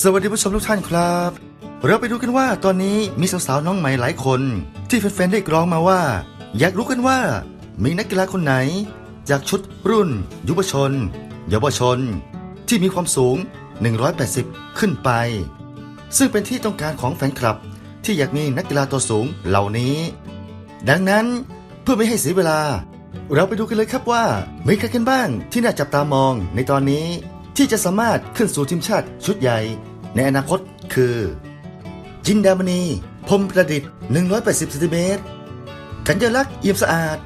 สวัสดีผู้ชมทุกท่านครับ เราไปดูกันว่าตอนนี้มีสาวๆน้องใหม่หลายคน ที่แฟนๆได้กรองมาว่า อยากรู้กันว่า มีนักกีฬาคนไหน จากชุดรุ่น ยุวชน เยาวชน ที่มีความสูง 180 ขึ้นไป ซึ่งเป็นที่ต้องการของแฟนคลับ ที่อยากมีนักกีฬาตัวสูงเหล่านี้ ดังนั้นเพื่อไม่ให้เสียเวลา เราไปดูกันเลยครับว่ามีใครกันบ้างที่น่าจับตามองในตอนนี้ ที่จะสามารถขึ้นสู่ทีมชาติชุดใหญ่ ในอนาคตคือ จินดามณี พรมประดิษฐ์ 180เซนติเมตรกัญญลักษณ์เอี่ยมสะอาด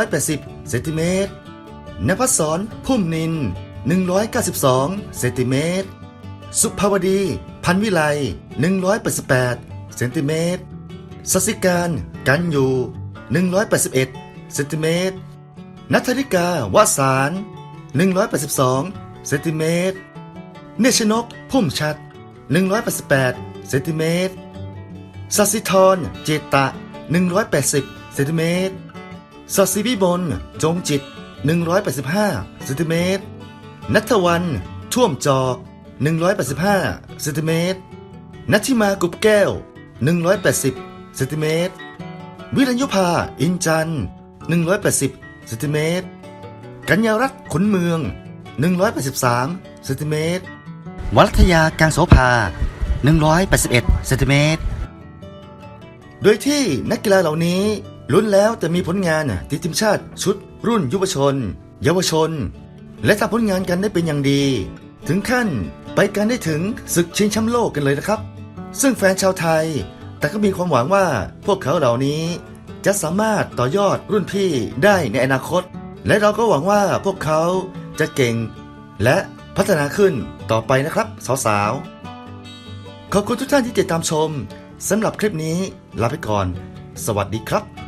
180เซนติเมตรนภัสสรพุ่มนิน 192เซนติเมตร สุภาวดี พันวิไล 188เซนติเมตรสสิการ กันอยู่ 181เซนติเมตรนัทธิกาวาสาร 182 เซนติเมตร เนชนก พุ่มชัด 188 เซนติเมตรสัสิธร เจตะ 180 เซนติเมตรสัสิวิบล จงจิต 185 เซนติเมตร นัทวัน ท่วมจอก 185 เซนติเมตร นัทิมากุบแก้ว 180 เซนติเมตร วิรัญยุภา อินจันทร์180 เซนติเมตร กัญญารัตน์ขนเมือง 183เซนติเมตรวัลทยาการโสภา 181เซนติเมตร โดยที่นักกีฬาเหล่านี้ลุ้นแล้วแต่มีผลงานติดทีมชาติชุด รุ่นยุวชน เยาวชน และทำผลงานกันได้เป็นอย่างดี ถึงขั้นไปกันได้ถึงศึกชิงแชมป์โลกกันเลยนะครับ ซึ่งแฟนชาวไทย แต่ก็มีความหวังว่าพวกเขาเหล่านี้ จะสามารถต่อยอดรุ่นพี่ได้ในอนาคต และเราก็หวังว่าพวกเขา จะเก่ง และพัฒนาขึ้นต่อไปนะครับสาวๆ ขอบคุณทุกท่านที่ติดตามชมสำหรับคลิปนี้ลาไปก่อน สวัสดีครับ